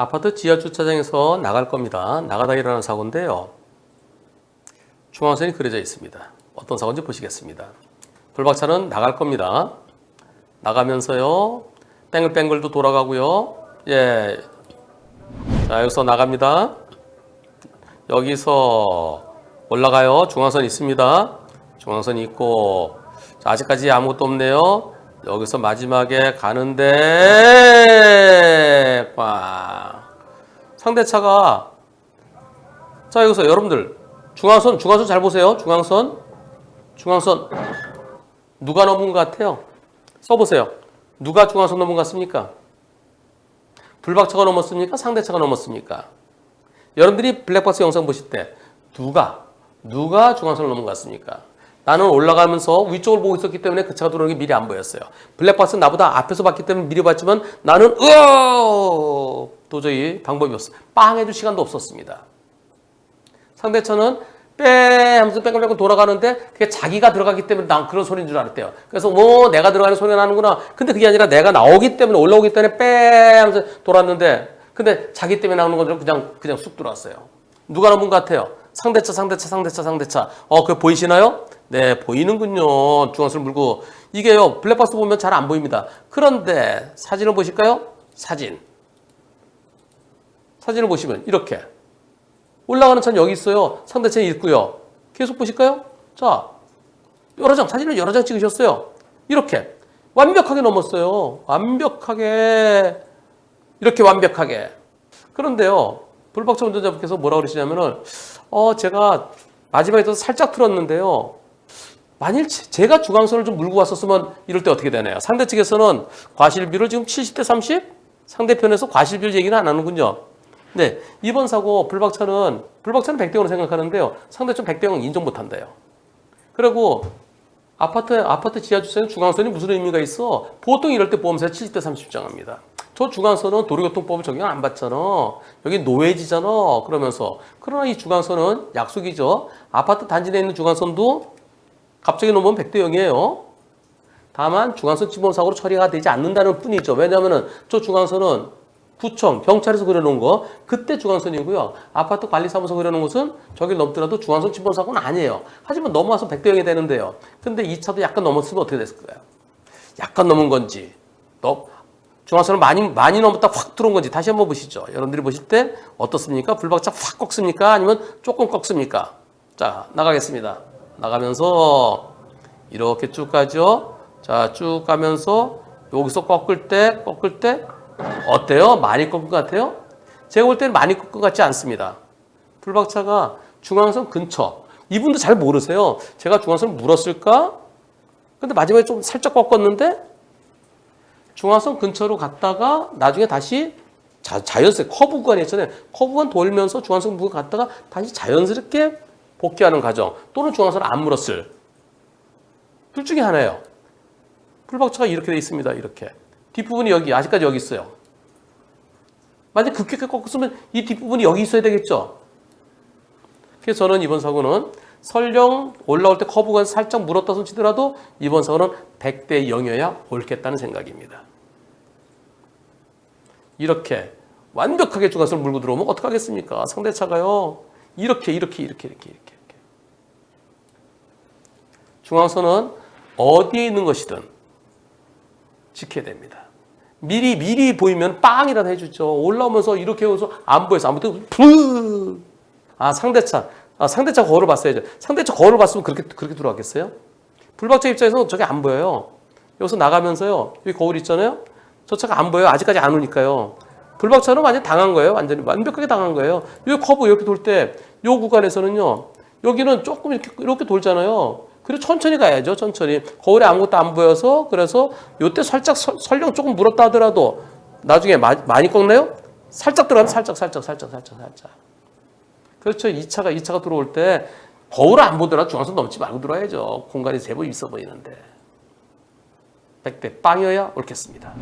아파트 지하 주차장에서 나갈 겁니다. 나가다 일어난 사고인데요. 중앙선이 그려져 있습니다. 어떤 사고인지 보시겠습니다. 불박차는 나갈 겁니다. 나가면서요. 뱅글뱅글도 돌아가고요. 예. 자, 여기서 나갑니다. 여기서 올라가요. 중앙선 있습니다. 중앙선이 있고 자, 아직까지 아무것도 없네요. 여기서 마지막에 가는데 꽝. 상대차가 자 여기서 여러분들 중앙선 중앙선 잘 보세요. 중앙선 중앙선 누가 넘은 것 같아요? 써보세요. 누가 중앙선 넘은 것 같습니까? 불박차가 넘었습니까? 상대차가 넘었습니까? 여러분들이 블랙박스 영상 보실 때 누가 누가 중앙선을 넘은 것 같습니까? 나는 올라가면서 위쪽을 보고 있었기 때문에 그 차가 들어오는 게 미리 안 보였어요. 블랙박스는 나보다 앞에서 봤기 때문에 미리 봤지만 나는 으어 도저히 방법이 없어. 빵 해줄 시간도 없었습니다. 상대차는 빼 하면서 뺑글뺑글 돌아가는데 그게 자기가 들어가기 때문에 난 그런 소리인 줄 알았대요. 그래서 뭐 내가 들어가는 소리가 나는구나. 근데 그게 아니라 내가 나오기 때문에 올라오기 때문에 빼 하면서 돌았는데 근데 자기 때문에 나오는 건줄 그냥 그냥 쑥 들어왔어요. 누가 넘은 것 같아요? 상대차 상대차 상대차 상대차. 어, 그거 보이시나요? 네, 보이는군요. 중앙선을 물고 이게요. 블랙박스 보면 잘 안 보입니다. 그런데 사진을 보실까요? 사진. 사진을 보시면 이렇게 올라가는 차는 여기 있어요. 상대차는 있고요. 계속 보실까요? 자, 여러 장, 사진을 여러 장 찍으셨어요. 이렇게. 완벽하게 넘었어요. 완벽하게. 이렇게 완벽하게. 그런데요, 불박차 운전자분께서 뭐라 그러시냐면은, 어, 제가 마지막에 또 살짝 틀었는데요. 만일 제- 제가 중앙선을 좀 물고 왔었으면 이럴 때 어떻게 되나요? 상대 측에서는 과실비를 지금 70대 30? 상대편에서 과실비를 얘기는 안 하는군요. 네, 이번 사고 불박차는 불박차는 100대 0으로 생각하는데요. 상대편 100대 0은 인정 못 한대요. 그리고 아파트 아파트 지하 주차장 중앙선이 무슨 의미가 있어? 보통 이럴 때 보험사 70대 30 정합니다. 저 중앙선은 도로교통법을 적용 안 받잖아. 여기 노예지잖아. 그러면서 그러나 이 중앙선은 약속이죠. 아파트 단지 내에 있는 중앙선도 갑자기 넘으면 100대 0이에요. 다만 중앙선 침범 사고로 처리가 되지 않는다는 뿐이죠. 왜냐하면은 저 중앙선은 구청, 경찰에서 그려놓은 거 그때 중앙선이고요. 아파트 관리사무소 그려놓은 것은 저길 넘더라도 중앙선 침범 사고는 아니에요. 하지만 넘어와서 100대 0이 되는데요. 근데 이 차도 약간 넘었으면 어떻게 됐을까요? 약간 넘은 건지, 너 중앙선을 많이 많이 넘었다 확 들어온 건지 다시 한번 보시죠. 여러분들이 보실 때 어떻습니까? 불박차 확 꺾습니까? 아니면 조금 꺾습니까? 자 나가겠습니다. 나가면서 이렇게 쭉 가죠. 자 쭉 가면서 여기서 꺾을 때 꺾을 때 어때요? 많이 꺾은 것 같아요? 제가 볼 때는 많이 꺾은 것 같지 않습니다. 불박차가 중앙선 근처. 이분도 잘 모르세요. 제가 중앙선을 물었을까? 근데 마지막에 좀 살짝 꺾었는데 중앙선 근처로 갔다가 나중에 다시 자, 자연스레 커브 구간이 있잖아요. 커브 구간 돌면서 중앙선 구간 갔다가 다시 자연스럽게 복귀하는 과정 또는 중앙선을 안 물었을 둘 중에 하나예요. 풀박차가 이렇게 돼 있습니다. 이렇게 뒷부분이 여기 아직까지 여기 있어요. 만약 급격하게 꺾었으면 이 뒷부분이 여기 있어야 되겠죠. 그래서 저는 이번 사고는 설령 올라올 때 커브가 살짝 물었다 손 치더라도 이번 사고는 100대 0이어야 옳겠다는 생각입니다. 이렇게 완벽하게 중앙선을 물고 들어오면 어떡하겠습니까? 상대차가요. 이렇게 이렇게 이렇게 이렇게 이렇게. 중앙선은 어디에 있는 것이든 지켜야 됩니다. 미리 미리 보이면 빵이라도 해주죠. 올라오면서 이렇게 해서 안 보여서 아무튼 푸. 아 상대차 아 상대차 거울을 봤어야죠. 상대차 거울을 봤으면 그렇게 그렇게 들어왔겠어요? 불박차 입장에서 저게 안 보여요. 여기서 나가면서요. 여기 거울 있잖아요. 저 차가 안 보여요. 아직까지 안 오니까요. 불박차는 완전 당한 거예요. 완전히 완벽하게 당한 거예요. 여기 커브 이렇게 돌 때 이 구간에서는요. 여기는 조금 이렇게 이렇게 돌잖아요. 그리고 천천히 가야죠. 천천히. 거울에 아무것도 안 보여서 그래서 요때 살짝 설- 설령 조금 물었다 하더라도 나중에 마- 많이 꺾나요? 살짝 들어가면 살짝 살짝 살짝 살짝 살짝. 그렇죠. 이 차가 이 차가 들어올 때 거울을 안 보더라도 중앙선 넘지 말고 들어야죠. 공간이 제법 있어 보이는데. 백대 빵이어야 옳겠습니다.